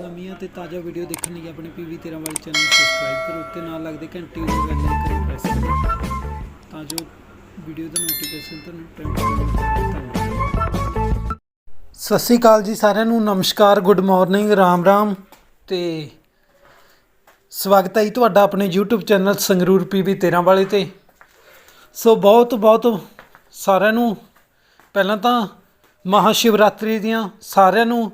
ਨਵੀਆਂ ਤੇ ਤਾਜ਼ਾ ਵੀਡੀਓ ਦੇਖਣ ਲਈ ਆਪਣੇ ਪੀਵੀ 13 ਵਾਲੇ ਚੈਨਲ ਨੂੰ ਸਬਸਕ੍ਰਾਈਬ ਕਰੋ ਤੇ ਨਾਲ ਲੱਗਦੇ ਘੰਟੀ ਦੀ ਬੈਲ ਆਈਕਨ ਪ੍ਰੈਸ ਕਰੋ, ਤਾਂ ਜੋ ਵੀਡੀਓ ਦਾ ਨੋਟੀਫਿਕੇਸ਼ਨ ਤੁਹਾਨੂੰ ਟਾਈਮ ਤੇ ਮਿਲੇ ਸਤਿ ਸ਼੍ਰੀ ਅਕਾਲ ਜੀ ਸਾਰਿਆਂ ਨੂੰ, ਨਮਸਕਾਰ ਗੁੱਡ ਮਾਰਨਿੰਗ ਰਾਮ ਰਾਮ। ਤੇ ਸਵਾਗਤ ਹੈ ਜੀ ਤੁਹਾਡਾ ਆਪਣੇ YouTube ਚੈਨਲ ਸੰਗਰੂਰ ਪੀਵੀ 13 ਵਾਲੇ ਤੇ। ਸੋ ਬਹੁਤ ਬਹੁਤ ਸਾਰਿਆਂ ਨੂੰ, ਪਹਿਲਾਂ ਤਾਂ ਮਹਾ ਸ਼ਿਵਰਾਤਰੀ ਦੀਆਂ ਸਾਰਿਆਂ ਨੂੰ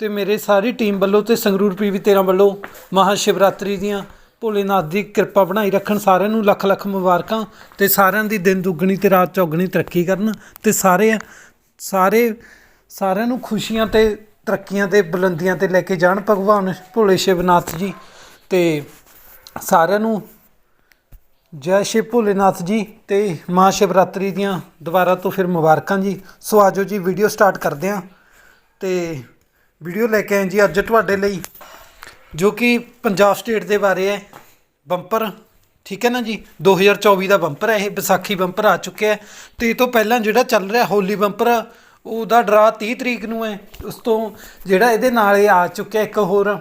ਤੇ ਮੇਰੇ ਸਾਰੀ ਟੀਮ ਵੱਲੋਂ ਤੇ ਸੰਗਰੂਰ ਪੀਵੀ 13 ਵੱਲੋਂ ਮਹਾ ਸ਼ਿਵਰਾਤਰੀ ਦੀਆਂ ਭੋਲੇਨਾਥ ਦੀ ਕਿਰਪਾ ਬਣਾਈ ਰੱਖਣ, ਸਾਰਿਆਂ ਨੂੰ ਲੱਖ ਲੱਖ ਮੁਬਾਰਕਾਂ ਤੇ ਸਾਰਿਆਂ ਦੀ ਦਿਨ ਦੁੱਗਣੀ ਤੇ ਰਾਤ ਚੌਗਣੀ ਤਰੱਕੀ ਕਰਨ ਤੇ ਸਾਰੇ ਸਾਰੇ, ਸਾਰਿਆਂ ਨੂੰ ਖੁਸ਼ੀਆਂ ਤੇ ਤਰੱਕੀਆਂ ਤੇ ਬੁਲੰਦੀਆਂ ਤੇ ਲੈ ਕੇ ਜਾਣ ਭਗਵਾਨ ਭੋਲੇ ਸ਼ਿਵਨਾਥ ਜੀ ਤੇ ਸਾਰਿਆਂ ਨੂੰ ਜੈ ਸ਼ਿਵ ਭੋਲੇਨਾਥ ਜੀ ਤੇ ਮਹਾ ਸ਼ਿਵਰਾਤਰੀ ਦੀਆਂ ਦੁਬਾਰਾ ਤੋਂ ਫਿਰ ਮੁਬਾਰਕਾਂ ਜੀ। ਸੋ ਆਜੋ ਜੀ ਵੀਡੀਓ ਸਟਾਰਟ ਕਰਦੇ ਹਾਂ ਤੇ ਵੀਡੀਓ ਲੈ ਕੇ ਆਏ ਜੀ ਅੱਜ ਤੁਹਾਡੇ ਲਈ, ਜੋ ਕਿ ਪੰਜਾਬ ਸਟੇਟ ਦੇ ਬਾਰੇ ਹੈ ਬੰਪਰ ਠੀਕ ਹੈ ਨਾ ਜੀ? 2024 ਦਾ ਬੰਪਰ ਹੈ, ਇਹ ਵਿਸਾਖੀ ਬੰਪਰ ਆ ਚੁੱਕਿਆ ਹੈ। ਤੇ ਇਹ ਤੋਂ ਪਹਿਲਾਂ ਜਿਹੜਾ ਚੱਲ ਰਿਹਾ ਹੋਲੀ ਬੰਪਰ ਉਹਦਾ ਡਰਾ 30 ਤਰੀਕ ਨੂੰ ਹੈ। ਉਸ ਤੋਂ ਜਿਹੜਾ ਇਹਦੇ ਨਾਲ ਇਹ ਆ ਚੁੱਕਿਆ ਇੱਕ ਹੋਰ,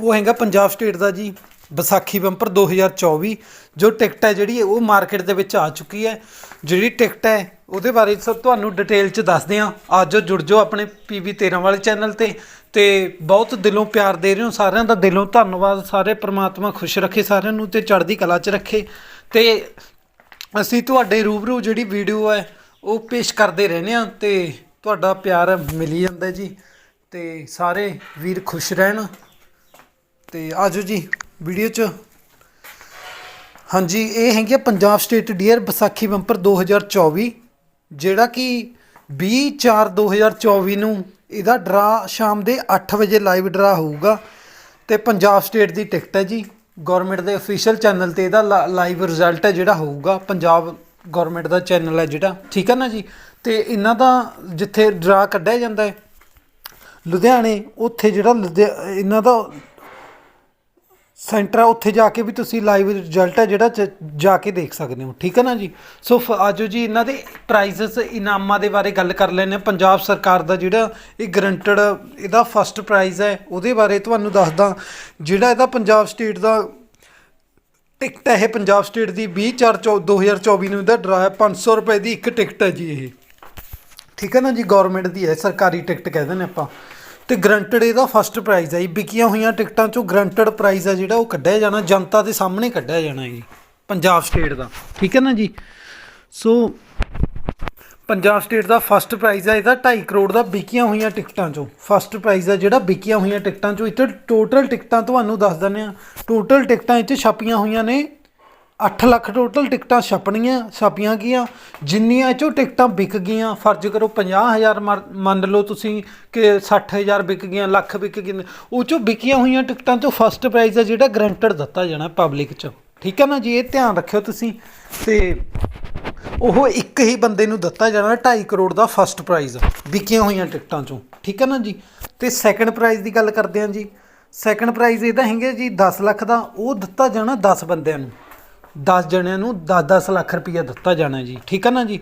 ਉਹ ਹੈਗਾ ਪੰਜਾਬ ਸਟੇਟ ਦਾ ਜੀ। ਵਿਸਾਖੀ ਬੰਪਰ 2024 ਜੋ ਟਿਕਟ ਹੈ ਜਿਹੜੀ, ਉਹ ਮਾਰਕੀਟ ਦੇ ਵਿੱਚ ਆ ਚੁੱਕੀ ਹੈ। ਜਿਹੜੀ ਟਿਕਟ ਹੈ, ਉਹਦੇ ਬਾਰੇ ਸਭ ਤੁਹਾਨੂੰ ਡਿਟੇਲ ਚ ਦੱਸਦੇ ਹਾਂ। ਆਜੋ ਜੁੜ ਜਾਓ ਆਪਣੇ ਪੀਵੀ 13 ਵਾਲੇ ਚੈਨਲ ਤੇ। ਤੇ ਬਹੁਤ ਦਿਲੋਂ ਪਿਆਰ ਦੇ ਰਹੇ ਹੋ, ਸਾਰਿਆਂ ਦਾ ਦਿਲੋਂ ਧੰਨਵਾਦ। ਸਾਰੇ ਪ੍ਰਮਾਤਮਾ ਖੁਸ਼ ਰੱਖੇ, ਸਾਰਿਆਂ ਨੂੰ ਤੇ ਚੜ੍ਹਦੀ ਕਲਾ 'ਚ ਰੱਖੇ। ਤੇ ਅਸੀਂ ਤੁਹਾਡੇ ਰੂਬਰੂ ਜਿਹੜੀ ਵੀਡੀਓ ਹੈ, ਉਹ ਪੇਸ਼ ਕਰਦੇ ਰਹਿੰਦੇ ਆ ਤੇ ਤੁਹਾਡਾ ਪਿਆਰ ਮਿਲੀ ਜਾਂਦਾ ਜੀ। ਤੇ ਸਾਰੇ ਵੀਰ ਖੁਸ਼ ਰਹਿਣ। ਤੇ ਆਜੋ ਜੀ। ਵੀਡੀਓ 'ਚ। ਹਾਂਜੀ, ਇਹ ਹੈਗੀ ਆ Punjab state dear Vaisakhi bumper 2024 ਜਿਹੜਾ ਕਿ 20/4/2024 ਨੂੰ ਇਹਦਾ ਡਰਾ ਸ਼ਾਮ ਦੇ 8 ਵਜੇ ਲਾਈਵ ਡਰਾ ਹੋਊਗਾ। ਤੇ ਪੰਜਾਬ ਸਟੇਟ ਦੀ ਟਿਕਟ ਹੈ ਜੀ। ਗਵਰਨਮੈਂਟ ਦੇ ਅਫੀਸ਼ੀਅਲ ਚੈਨਲ ਤੇ ਇਹਦਾ ਲਾਈਵ ਰਿਜ਼ਲਟ ਹੈ ਜਿਹੜਾ ਹੋਊਗਾ। ਪੰਜਾਬ ਗਵਰਨਮੈਂਟ ਦਾ ਚੈਨਲ ਹੈ ਜਿਹੜਾ। ਠੀਕ ਹੈ ਨਾ ਜੀ? ਤੇ ਇਹਨਾਂ ਦਾ ਜਿੱਥੇ ਡਰਾ ਕੱਢਿਆ ਜਾਂਦਾ ਹੈ, ਲੁਧਿਆਣੇ, ਉੱਥੇ ਜਿਹੜਾ ਲੁਧਿਆ- ਇਹਨਾਂ ਦਾ ਸੈਂਟਰ ਆ, ਉੱਥੇ ਜਾ ਕੇ ਵੀ ਤੁਸੀਂ ਲਾਈਵ ਰਿਜ਼ਲਟ ਹੈ ਜਿਹੜਾ ਚ- ਜਾ ਕੇ ਦੇਖ ਸਕਦੇ ਹੋ, ਠੀਕ ਹੈ ਨਾ ਜੀ? ਸੋ ਫ- ਆਜੋ ਜੀ ਇਹਨਾਂ ਦੇ ਪ੍ਰਾਈਜ਼ਸ ਇਨਾਮਾਂ ਦੇ ਬਾਰੇ ਗੱਲ ਕਰ ਲੈਂਦੇ ਹਾਂ। ਪੰਜਾਬ ਸਰਕਾਰ ਦਾ ਜਿਹੜਾ ਇਹ ਗਰੰਟਡ ਇਹਦਾ ਫਸਟ ਪ੍ਰਾਈਜ਼ ਹੈ, ਉਹਦੇ ਬਾਰੇ ਤੁਹਾਨੂੰ ਦੱਸਦਾ। ਜਿਹੜਾ ਇਹਦਾ ਪੰਜਾਬ ਸਟੇਟ ਦਾ ਟਿਕਟ ਹੈ, ਇਹ ਪੰਜਾਬ ਸਟੇਟ ਦੀ 20 4 2024 ਨੂੰ ਇਹਦਾ ਡਰਾ ਹੈ। 500 ਰੁਪਏ ਦੀ ਇੱਕ ਟਿਕਟ ਹੈ ਜੀ ਇਹ। ਠੀਕ ਹੈ ਨਾ ਜੀ? ਗਵਰਨਮੈਂਟ ਦੀ ਹੈ, ਸਰਕਾਰੀ ਟਿਕਟ ਕਹਿੰਦੇ ਨੇ ਆਪਾਂ। ਤੇ ਗਰੰਟਡ ਇਹਦਾ ਫਸਟ ਪ੍ਰਾਈਜ਼ ਹੈ ਜੀ। ਵਿਕੀਆਂ ਹੋਈਆਂ ਟਿਕਟਾਂ ਚੋਂ ਗਰੰਟਡ ਪ੍ਰਾਈਜ਼ ਆ ਜਿਹੜਾ ਉਹ ਕੱਢਿਆ ਜਾਣਾ, ਜਨਤਾ ਦੇ ਸਾਹਮਣੇ ਕੱਢਿਆ ਜਾਣਾ ਜੀ, ਪੰਜਾਬ ਸਟੇਟ ਦਾ। ਠੀਕ ਹੈ ਨਾ ਜੀ? ਸੋ ਪੰਜਾਬ ਸਟੇਟ ਦਾ ਫਸਟ ਪ੍ਰਾਈਜ਼ ਹੈ ਇਹਦਾ 2.5 ਕਰੋੜ ਦਾ ਵਿਕੀਆਂ ਹੋਈਆਂ ਟਿਕਟਾਂ ਚੋਂ। ਫਸਟ ਪ੍ਰਾਈਜ਼ ਆ ਜਿਹੜਾ ਵਿਕੀਆਂ ਹੋਈਆਂ ਟਿਕਟਾਂ ਚੋਂ। ਇੱਥੇ ਟੋਟਲ ਟਿਕਟਾਂ ਤੁਹਾਨੂੰ ਦੱਸ ਦਿੰਦੇ ਆ ਟੋਟਲ ਟਿਕਟਾਂ ਇੱਥੇ ਛਾਪੀਆਂ ਹੋਈਆਂ ਨੇ 8 ਲੱਖ ਟੋਟਲ ਟਿਕਟਾਂ ਛਪਣੀਆਂ, ਛਪੀਆਂ ਗਈਆਂ। ਜਿੰਨੀਆਂ ਚੋਂ ਟਿਕਟਾਂ ਵਿਕ ਗਈਆਂ, ਫਰਜ਼ ਕਰੋ 50000 ਮਰ- ਮੰਨ ਲਓ ਤੁਸੀਂ ਕਿ 60000 ਵਿਕ ਗਈਆਂ, ਲੱਖ ਵਿਕ ਗਈਆਂ। ਉਹ ਚੋਂ ਵਿਕੀਆਂ ਹੋਈਆਂ ਟਿਕਟਾਂ ਚੋਂ ਫਸਟ ਪ੍ਰਾਈਜ਼ ਹੈ ਜਿਹੜਾ ਗਰੰਟਡ ਦਿੱਤਾ ਜਾਣਾ ਪਬਲਿਕ 'ਚ। ਠੀਕ ਹੈ ਨਾ ਜੀ? ਇਹ ਧਿਆਨ ਰੱਖਿਓ ਤੁਸੀਂ। ਤੇ ਉਹ ਇੱਕ ਹੀ ਬੰਦੇ ਨੂੰ ਦਿੱਤਾ ਜਾਣਾ 2.5 ਕਰੋੜ ਦਾ ਫਸਟ ਪ੍ਰਾਈਜ਼ ਵਿਕੀਆਂ ਹੋਈਆਂ ਟਿਕਟਾਂ ਚੋਂ। ਠੀਕ ਹੈ ਨਾ ਜੀ? ਤੇ ਸੈਕੰਡ ਪ੍ਰਾਈਜ਼ ਦੀ ਗੱਲ ਕਰਦੇ ਹਾਂ ਜੀ। ਸੈਕੰਡ ਪ੍ਰਾਈਜ਼ ਇਹਦਾ ਹੈਗਾ ਜੀ 10 ਲੱਖ ਦਾ, ਉਹ ਦਿੱਤਾ ਜਾਣਾ 10 ਬੰਦਿਆਂ ਨੂੰ। 10 ਜਣਿਆਂ ਨੂੰ 10-10 ਲੱਖ ਰੁਪਈਆ ਦਿੱਤਾ ਜਾਣਾ ਜੀ। ਠੀਕ ਹੈ ਨਾ ਜੀ?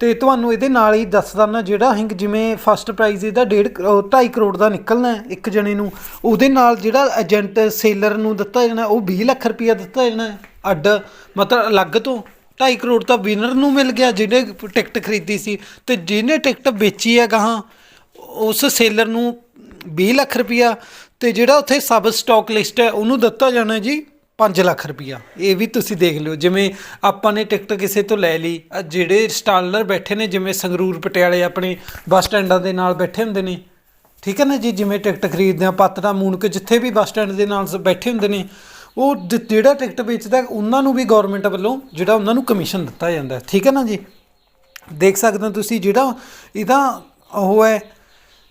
ਤੇ ਤੁਹਾਨੂੰ ਇਹਦੇ ਨਾਲ ਹੀ ਦੱਸਦਾ ਨਾ ਜਿਹੜਾ ਹਿੰਗ ਜਿਵੇਂ ਫਸਟ ਪ੍ਰਾਈਜ਼ ਇਹਦਾ 1.5 2.5 ਕਰੋੜ ਦਾ ਨਿਕਲਣਾ ਇੱਕ ਜਣੇ ਨੂੰ। ਉਹਦੇ ਨਾਲ ਜਿਹੜਾ ਏਜੰਟ ਸੇਲਰ ਨੂੰ ਦਿੱਤਾ ਜਾਣਾ, ਉਹ 20 ਲੱਖ ਰੁਪਈਆ ਦਿੱਤਾ ਜਾਣਾ ਅੱਡ, ਮਤਲਬ ਅਲੱਗ ਤੋਂ 2.5 ਕਰੋੜ ਤਾਂ ਵਿਨਰ ਨੂੰ ਮਿਲ ਗਿਆ ਜਿਹਨੇ ਟਿਕਟ ਖਰੀਦੀ ਸੀ। ਤੇ ਜਿਹਨੇ ਟਿਕਟ ਵੇਚੀ ਹੈ ਗਾਹਾਂ, ਉਸ ਸੇਲਰ ਨੂੰ 20 ਲੱਖ ਰੁਪਈਆ ਤੇ ਜਿਹੜਾ ਉੱਥੇ ਸਬ ਸਟਾਕ ਲਿਸਟ ਹੈ, ਉਹਨੂੰ ਦਿੱਤਾ ਜਾਣਾ ਜੀ। 5 ਲੱਖ ਰੁਪਈਆ। ਇਹ ਵੀ ਤੁਸੀਂ ਦੇਖ ਲਿਓ, ਜਿਵੇਂ ਆਪਾਂ ਨੇ ਟਿਕਟ ਕਿਸੇ ਤੋਂ ਲੈ ਲਈ ਆਹ ਜਿਹੜੇ ਸਟਾਲਰ ਬੈਠੇ ਨੇ, ਜਿਵੇਂ ਸੰਗਰੂਰ, ਪਟਿਆਲੇ ਆਪਣੇ ਬੱਸ ਸਟੈਂਡਾਂ ਦੇ ਨਾਲ ਬੈਠੇ ਹੁੰਦੇ ਨੇ, ਠੀਕ ਹੈ ਨਾ ਜੀ? ਜਿਵੇਂ ਟਿਕਟ ਖਰੀਦਦੇ ਆ, ਪਾਤੜਾ, ਮੂਨਕ, ਜਿੱਥੇ ਵੀ ਬੱਸ ਸਟੈਂਡ ਦੇ ਨਾਲ ਸ- ਬੈਠੇ ਹੁੰਦੇ ਨੇ, ਉਹ ਜਿਹੜਾ ਟਿਕਟ ਵੇਚਦਾ, ਉਹਨਾਂ ਨੂੰ ਵੀ ਗਵਰਨਮੈਂਟ ਵੱਲੋਂ ਜਿਹੜਾ ਉਹਨਾਂ ਨੂੰ ਕਮਿਸ਼ਨ ਦਿੱਤਾ ਜਾਂਦਾ ਠੀਕ ਹੈ ਨਾ ਜੀ? ਦੇਖ ਸਕਦੇ ਹੋ ਤੁਸੀਂ ਜਿਹੜਾ ਇਹਦਾ ਉਹ ਹੈ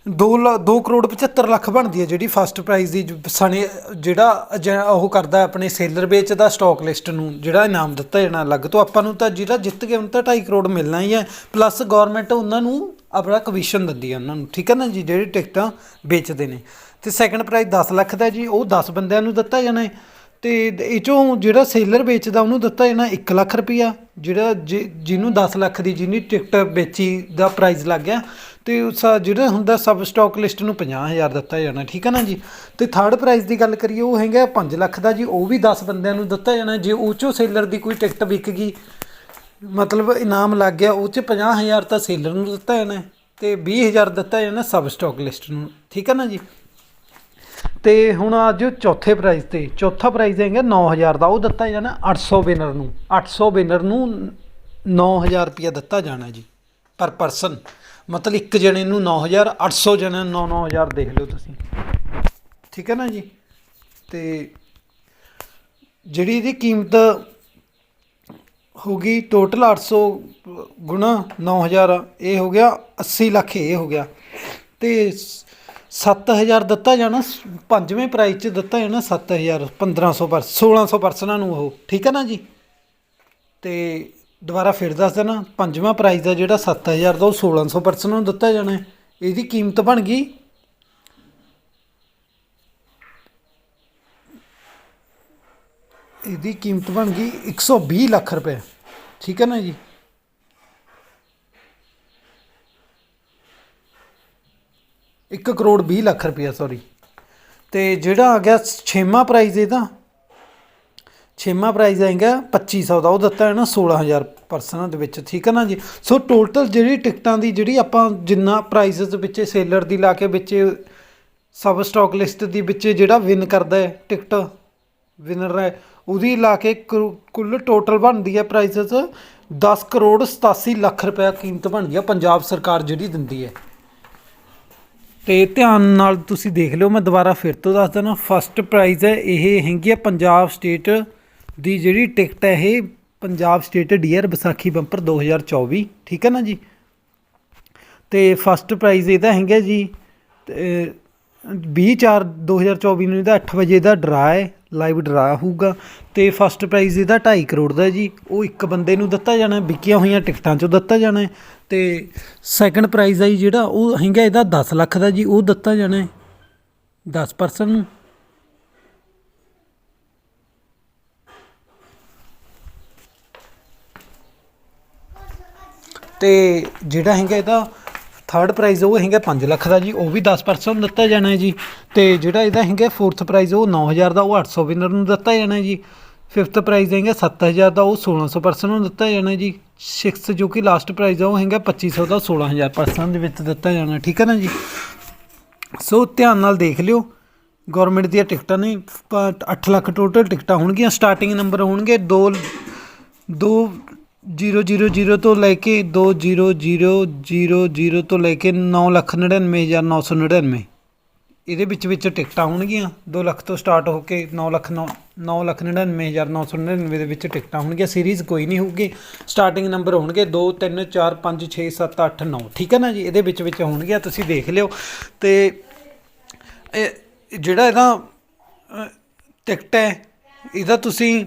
2 2 ਕਰੋੜ 75 ਲੱਖ ਬਣਦੀ ਹੈ ਜਿਹੜੀ ਫਸਟ ਪ੍ਰਾਈਜ਼ ਦੀ ਸਣੇ, ਜਿਹੜਾ ਜ- ਉਹ ਕਰਦਾ ਆਪਣੇ ਸੇਲਰ ਵੇਚਦਾ ਸਟਾਕ ਲਿਸਟ ਨੂੰ, ਜਿਹੜਾ ਇਨਾਮ ਦਿੱਤਾ ਜਾਣਾ ਅਲੱਗ ਤੋਂ। ਆਪਾਂ ਨੂੰ ਤਾਂ ਜਿਹੜਾ ਜਿੱਤ ਗਿਆ, ਉਹਨੂੰ ਤਾਂ 2.5 ਕਰੋੜ ਮਿਲਣਾ ਹੀ ਹੈ। ਪਲੱਸ ਗਵਰਨਮੈਂਟ ਉਹਨਾਂ ਨੂੰ ਆਪਣਾ ਕਮਿਸ਼ਨ ਦਿੰਦੀ ਹੈ ਉਹਨਾਂ ਨੂੰ, ਠੀਕ ਹੈ ਨਾ ਜੀ? ਜਿਹੜੇ ਟਿਕਟਾਂ ਵੇਚਦੇ ਨੇ। ਤੇ ਸੈਕੰਡ ਪ੍ਰਾਈਜ਼ 10 ਲੱਖ ਦਾ ਜੀ, ਉਹ 10 ਬੰਦਿਆਂ ਨੂੰ ਦਿੱਤਾ ਜਾਣਾ ਹੈ। ਤੇ ਇਹ ਚੋਂ ਜਿਹੜਾ ਸੇਲਰ ਵੇਚਦਾ, ਉਹਨੂੰ ਦਿੱਤਾ ਜਾਣਾ 1 ਲੱਖ ਰੁਪਈਆ ਜਿਹੜਾ ਜਿ- ਜਿਹਨੂੰ 10 ਲੱਖ ਦੀ, ਜਿਹਨੀ ਟਿਕਟ ਵੇਚੀ, ਦਾ ਪ੍ਰਾਈਜ਼ ਲੱਗ ਗਿਆ। ਤੇ ਉਸ ਜਿਹੜਾ ਹੁੰਦਾ ਸਬ ਸਟਾਕ ਲਿਸਟ ਨੂੰ 50000 ਦਿੱਤਾ ਜਾਣਾ, ਠੀਕ ਹੈ ਨਾ ਜੀ? ਤੇ ਥਰਡ ਪ੍ਰਾਈਜ਼ ਦੀ ਗੱਲ ਕਰੀਏ, ਉਹ ਹੈਗਾ 5 ਲੱਖ ਦਾ ਜੀ, ਉਹ ਵੀ 10 ਬੰਦਿਆਂ ਨੂੰ ਦਿੱਤਾ ਜਾਣਾ, ਜੇ ਉਹ 'ਚੋਂ ਸੇਲਰ ਦੀ ਕੋਈ ਟਿਕਟ ਵਿਕ ਗਈ, ਮਤਲਬ ਇਨਾਮ ਲੱਗ ਗਿਆ, ਉਹ 'ਚ 50000 ਤਾਂ ਸੇਲਰ ਨੂੰ ਦਿੱਤਾ ਜਾਣਾ ਹੈ ਤੇ 20000 ਦਿੱਤਾ ਜਾਣਾ ਸਬ ਸਟਾਕ ਲਿਸਟ ਨੂੰ, ਠੀਕ ਹੈ ਨਾ ਜੀ? ਤੇ ਹੁਣ ਅੱਜ ਚੌਥੇ ਪ੍ਰਾਈਜ਼ ਤੇ, ਚੌਥਾ ਪ੍ਰਾਈਜ਼ ਹੈਗਾ 9000 ਦਾ, ਉਹ ਦਿੱਤਾ ਜਾਣਾ 800 ਵਿਨਰ ਨੂੰ 800 ਵਿਨਰ ਨੂੰ 9000 ਰੁਪਇਆ ਦਿੱਤਾ ਜਾਣਾ ਜੀ। ਪਰ ਪਰਸਨ। ਮਤਲਬ ਇੱਕ ਜਣੇ ਨੂੰ 9000 800 ਜਣੇ ਨੂੰ 9-9000 ਦੇਖ ਲਓ ਤੁਸੀਂ। ਠੀਕ ਹੈ ਨਾ ਜੀ? ਤੇ ਜਿਹੜੀ ਇਹਦੀ ਕੀਮਤ ਹੋ ਗਈ ਟੋਟਲ 800 ਗੁਣਾ 9000 ਇਹ ਹੋ ਗਿਆ 80 ਲੱਖ, ਇਹ ਹੋ ਗਿਆ। ਤੇ 7000 ਦਿੱਤਾ ਜਾਣਾ ਸ- ਪੰਜਵੇਂ ਪ੍ਰਾਈਜ਼ ਚ ਦਿੱਤਾ ਜਾਣਾ 7000 1500 ਪਰ 1600 ਪਰਸਨਾਂ ਨੂੰ ਉਹ। ਠੀਕ ਹੈ ਨਾ ਜੀ? ਤੇ ਦੁਬਾਰਾ ਫਿਰ ਦੱਸ ਦੇਣਾ, ਪੰਜਵਾਂ ਪ੍ਰਾਈਜ਼ ਦਾ ਜਿਹੜਾ 7000 ਦਾ ਉਹ 1600 ਪਰਸਨ ਨੂੰ ਦਿੱਤਾ ਜਾਣਾ ਹੈ। ਇਹਦੀ ਕੀਮਤ ਬਣ ਗਈ। ਇਹਦੀ ਕੀਮਤ ਬਣ ਗਈ 120 ਲੱਖ ਰੁਪਏ। ਠੀਕ ਹੈ ਨਾ ਜੀ? ਇੱਕ ਕਰੋੜ 20 ਲੱਖ ਰੁਪਇਆ ਸੌਰੀ ਤੇ ਜਿਹੜਾ ਆ ਗਿਆ ਛੇਵਾਂ ਪ੍ਰਾਈਜ਼ ਇਹਦਾ ਛੇਵਾਂ ਪ੍ਰਾਈਜ਼ ਆਏਗਾ 2500 ਦਾ, ਉਹ ਦਿੱਤਾ ਹੈ ਨਾ 16000 ਪਰਸਨਾਂ ਦੇ ਵਿੱਚ, ਠੀਕ ਹੈ ਨਾ ਜੀ? ਸੋ ਟੋਟਲ ਜਿਹੜੀ ਟਿਕਟਾਂ ਦੀ ਜਿਹੜੀ ਆਪਾਂ ਜਿੰਨਾ ਪ੍ਰਾਈਸਸ ਵਿੱਚ ਸੇਲਰ ਦੀ ਲਾ ਕੇ ਵਿੱਚ ਸਬ ਸਟਾਕ ਲਿਸਟ ਦੀ ਵਿੱਚ ਜਿਹੜਾ ਵਿਨ ਕਰਦਾ ਹੈ, ਟਿਕਟ ਵਿਨਰ ਹੈ, ਉਹਦੀ ਲਾ ਕੇ ਕੁ- ਕੁੱਲ ਟੋਟਲ ਬਣਦੀ ਹੈ ਪ੍ਰਾਈਸਸ 10 ਕਰੋੜ 87 ਲੱਖ ਰੁਪਏ ਕੀਮਤ ਬਣਦੀ ਹੈ, ਪੰਜਾਬ ਸਰਕਾਰ ਜਿਹੜੀ ਦਿੰਦੀ ਹੈ। ਤੇ ਧਿਆਨ ਨਾਲ ਤੁਸੀਂ ਦੇਖ ਲਿਓ, ਮੈਂ ਦੁਬਾਰਾ ਫਿਰ ਤੋਂ ਦੱਸ ਦਿੰਦਾ ਫਸਟ ਪ੍ਰਾਈਜ਼ ਹੈ, ਇਹ ਹੈਗੀ ਹੈ ਪੰਜਾਬ ਸਟੇਟ ਦੀ ਜਿਹੜੀ ਟਿਕਟ ਹੈ ਇਹ Punjab state dear Vaisakhi bumper 2024 ਠੀਕ ਹੈ ਨਾ ਜੀ? ਤੇ ਫਸਟ ਪ੍ਰਾਈਜ਼ ਇਹਦਾ ਹੈਗਾ ਜੀ 20 4 2024 ਨੂੰ ਇਹਦਾ 8 ਵਜੇ ਦਾ ਡਰਾ ਹੈ ਲਾਈਵ ਡਰਾ ਹੋਊਗਾ। ਤੇ ਫਸਟ ਪ੍ਰਾਈਜ਼ ਇਹਦਾ 2.5 ਕਰੋੜ ਦਾ ਜੀ, ਉਹ ਇੱਕ ਬੰਦੇ ਨੂੰ ਦਿੱਤਾ ਜਾਣਾ, ਵਿਕੀਆਂ ਹੋਈਆਂ ਟਿਕਟਾਂ 'ਚੋਂ ਦਿੱਤਾ ਜਾਣਾ ਹੈ। ਤੇ ਸੈਕੰਡ ਪ੍ਰਾਈਜ਼ ਹੈ ਜੀ ਜਿਹੜਾ, ਉਹ ਹੈਗਾ ਇਹਦਾ 10 ਲੱਖ ਦਾ ਜੀ, ਉਹ ਦਿੱਤਾ ਜਾਣਾ ਹੈ। 10 ਪਰਸਨ ਨੂੰ। ਤੇ ਜਿਹੜਾ ਹੈਗਾ ਇਹਦਾ ਥਰਡ ਪ੍ਰਾਈਜ਼ ਉਹ ਹੈਗਾ 5 ਲੱਖ ਦਾ ਜੀ, ਉਹ ਵੀ 10% ਦਿੱਤਾ ਜਾਣਾ ਹੈ ਜੀ। ਤੇ ਜਿਹੜਾ ਇਹਦਾ ਹੈਗਾ ਫੋਰਥ ਪ੍ਰਾਈਜ਼ ਉਹ 9000 ਦਾ, ਉਹ 800 ਵਿਨਰ ਨੂੰ ਦਿੱਤਾ ਜਾਣਾ ਹੈ ਜੀ। ਫਿਫਥ ਪ੍ਰਾਈਜ਼ ਹੈਗਾ 7000 ਦਾ, ਉਹ 1600 ਪਰਸਨ ਨੂੰ ਦਿੱਤਾ ਜਾਣਾ ਜੀ। ਸਿਕਸਥ ਜੋ ਕਿ ਲਾਸਟ ਪ੍ਰਾਈਜ਼ ਆ, ਉਹ ਹੈਗਾ 2500 ਦਾ 16000 ਪਰਸਨ ਦੇ ਵਿੱਚ ਦਿੱਤਾ ਜਾਣਾ, ਠੀਕ ਹੈ ਨਾ ਜੀ? ਸੋ ਧਿਆਨ ਨਾਲ ਦੇਖ ਲਿਓ ਗਵਰਨਮੈਂਟ ਦੀਆਂ ਟਿਕਟਾਂ ਨੇ 8 ਲੱਖ ਟੋਟਲ ਟਿਕਟਾਂ ਹੋਣਗੀਆਂ ਸਟਾਰਟਿੰਗ ਨੰਬਰ ਹੋਣਗੇ 2 2 0 0 0 ਤੋਂ ਲੈ ਕੇ 2 0 0 0 0 ਤੋਂ ਲੈ ਕੇ 9 ਲੱਖ 99999 ਇਹਦੇ ਵਿੱਚ ਵਿੱਚ ਟਿਕਟਾਂ ਹੋਣਗੀਆਂ। 2 ਲੱਖ ਤੋਂ ਸਟਾਰਟ ਹੋ ਕੇ 9 ਲੱਖ 9 ਲੱਖ 99999 ਦੇ ਵਿੱਚ ਟਿਕਟਾਂ ਹੋਣਗੀਆਂ। ਸੀਰੀਜ਼ ਕੋਈ ਨਹੀਂ ਹੋਊਗੀ। ਸਟਾਰਟਿੰਗ ਨੰਬਰ ਹੋਣਗੇ 2 3 4 5 6 7 8 9 ਠੀਕ ਹੈ ਨਾ ਜੀ? ਇਹਦੇ ਵਿੱਚ ਵਿੱਚ ਹੋਣਗੀਆਂ। ਤੁਸੀਂ ਦੇਖ ਲਿਓ। ਤੇ ਇਹ ਜਿਹੜਾ ਇਹਦਾ ਟਿਕਟ ਹੈ, ਇਹਦਾ ਤੁਸੀਂ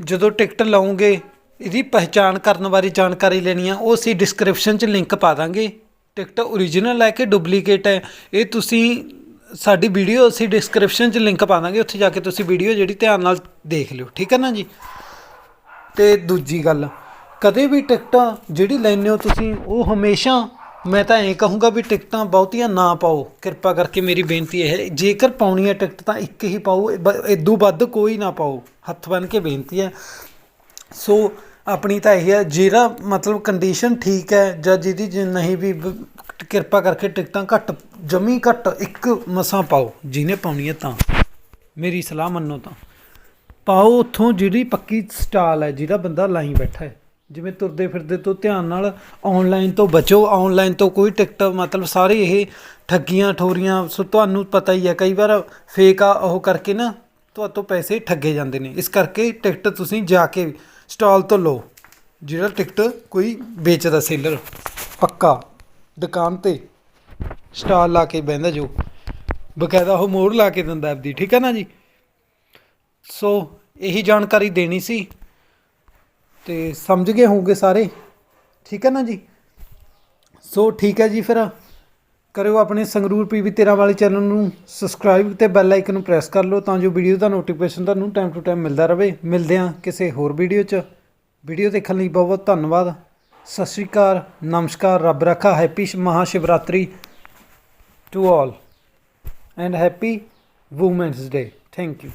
ਜਦੋਂ ਟਿਕਟ ਲਾਓਗੇ ਇਹਦੀ ਪਹਿਚਾਣ ਕਰਨ ਬਾਰੇ ਜਾਣਕਾਰੀ ਲੈਣੀ ਆ, ਉਹ ਅਸੀਂ ਡਿਸਕ੍ਰਿਪਸ਼ਨ 'ਚ ਲਿੰਕ ਪਾ ਦਾਂਗੇ। ਟਿਕਟ ਓਰੀਜਨਲ ਹੈ ਕਿ ਡੁਪਲੀਕੇਟ ਹੈ। ਇਹ ਤੁਸੀਂ ਸਾਡੀ ਵੀਡੀਓ ਅਸੀਂ ਡਿਸਕ੍ਰਿਪਸ਼ਨ 'ਚ ਲਿੰਕ ਪਾ ਦਾਂਗੇ, ਉੱਥੇ ਜਾ ਕੇ ਤੁਸੀਂ ਵੀਡੀਓ ਜਿਹੜੀ ਧਿਆਨ ਨਾਲ ਦੇਖ ਲਿਓ। ਠੀਕ ਹੈ ਨਾ ਜੀ? ਤੇ ਦੂਜੀ ਗੱਲ, ਕਦੇ ਵੀ ਟਿਕਟਾਂ ਜਿਹੜੀ ਲੈਂਦੇ ਹੋ ਤੁਸੀਂ, ਉਹ ਹਮੇਸ਼ਾ ਮੈਂ ਤਾਂ ਇਹ ਕਹੂੰਗਾ ਵੀ ਟਿਕਟਾਂ ਬਹੁਤੀਆਂ ਨਾ ਪਾਓ। ਕਿਰਪਾ ਕਰਕੇ ਮੇਰੀ ਬੇਨਤੀ ਹੈ, ਜੇਕਰ ਪਾਉਣੀ ਹੈ ਟਿਕਟ ਤਾਂ ਇੱਕ ਹੀ ਪਾਓ, ਬ- ਇਦੋਂ ਵੱਧ ਕੋਈ ਨਾ ਪਾਓ। ਹੱਥ ਬੰਨ ਕੇ ਬੇਨਤੀ ਹੈ। ਸੋ ਆਪਣੀ ਤਾਂ ਇਹ ਹੈ, ਜਿਹੜਾ ਮਤਲਬ ਕੰਡੀਸ਼ਨ ਠੀਕ ਹੈ ਜਾਂ ਜਿਹਦੀ ਜੇ ਨਹੀਂ ਵੀ ਕਿਰਪਾ ਕਰਕੇ ਟਿਕਟਾਂ ਘੱਟ, ਜਮੀ ਘੱਟ ਇੱਕ ਮਸਾਂ ਪਾਓ, ਜਿਹਨੇ ਪਾਉਣੀ ਹੈ ਤਾਂ। ਮੇਰੀ ਸਲਾਹ ਮੰਨੋ ਤਾਂ। ਪਾਓ ਉੱਥੋਂ ਜਿਹੜੀ ਪੱਕੀ ਸਟਾਲ ਹੈ, ਜਿਹਦਾ ਬੰਦਾ ਲਾਈ ਬੈਠਾ ਹੈ। ਜਿਵੇਂ ਤੁਰਦੇ ਫਿਰਦੇ ਤੋਂ ਧਿਆਨ ਨਾਲ ਆਨਲਾਈਨ ਤੋਂ ਬਚੋ ਆਨਲਾਈਨ ਤੋਂ ਕੋਈ ਟਿਕਟ, ਮਤਲਬ ਸਾਰੇ ਇਹ ਠੱਗੀਆਂ ਠੋਰੀਆਂ, ਸੋ ਤੁਹਾਨੂੰ ਪਤਾ ਹੀ ਹੈ, ਕਈ ਵਾਰ ਫੇਕ ਆ, ਉਹ ਕਰਕੇ ਨਾ ਤੁਹਾਤੋਂ ਪੈਸੇ ਠੱਗੇ ਜਾਂਦੇ ਨੇ। ਇਸ ਕਰਕੇ ਟਿਕਟ ਤੁਸੀਂ ਜਾ ਕੇ ਸਟਾਲ ਤੋਂ ਲਓ। ਜਿਹੜਾ ਟਿਕਟ ਕੋਈ ਵੇਚਦਾ ਸੇਲਰ ਪੱਕਾ, ਦੁਕਾਨ ਤੇ ਸਟਾਲ ਲਾ ਕੇ ਬਹਿੰਦਾ ਜੋ। ਬਕਾਇਦਾ ਉਹ ਮੋਹਰ ਲਾ ਕੇ ਦਿੰਦਾ ਆਪਦੀ, ਠੀਕ ਹੈ ਨਾ ਜੀ? ਸੋ ਇਹੀ ਜਾਣਕਾਰੀ ਦੇਣੀ ਸੀ। ਤੇ ਸਮਝ ਗਏ ਹੋਵੋਗੇ ਸਾਰੇ? ਠੀਕ ਹੈ ਨਾ ਜੀ? ਸੋ ਠੀਕ ਹੈ ਜੀ ਫਿਰ। ਕਰਿਓ ਆਪਣੇ ਸੰਗਰੂਰ ਪੀਵੀ 13 ਵਾਲੇ ਚੈਨਲ ਨੂੰ ਸਬਸਕ੍ਰਾਈਬ ਤੇ ਬੈਲ ਆਈਕਨ ਨੂੰ ਪ੍ਰੈਸ ਕਰ ਲਓ ਤਾਂ ਜੋ ਵੀਡੀਓ ਦਾ ਨੋਟੀਫਿਕੇਸ਼ਨ ਤੁਹਾਨੂੰ ਟਾਈਮ ਟੂ ਟਾਈਮ ਮਿਲਦਾ ਰਹੇ। ਮਿਲਦੇ ਹਾਂ ਕਿਸੇ ਹੋਰ ਵੀਡੀਓ 'ਚ। ਵੀਡੀਓ ਦੇਖਣ ਲਈ ਬਹੁਤ ਬਹੁਤ ਧੰਨਵਾਦ। ਸਤਿ ਸ਼੍ਰੀ ਅਕਾਲ। ਨਮਸਕਾਰ। ਰੱਬ ਰੱਖਾ। Happy Maha Shivratri to all and happy women's day thank you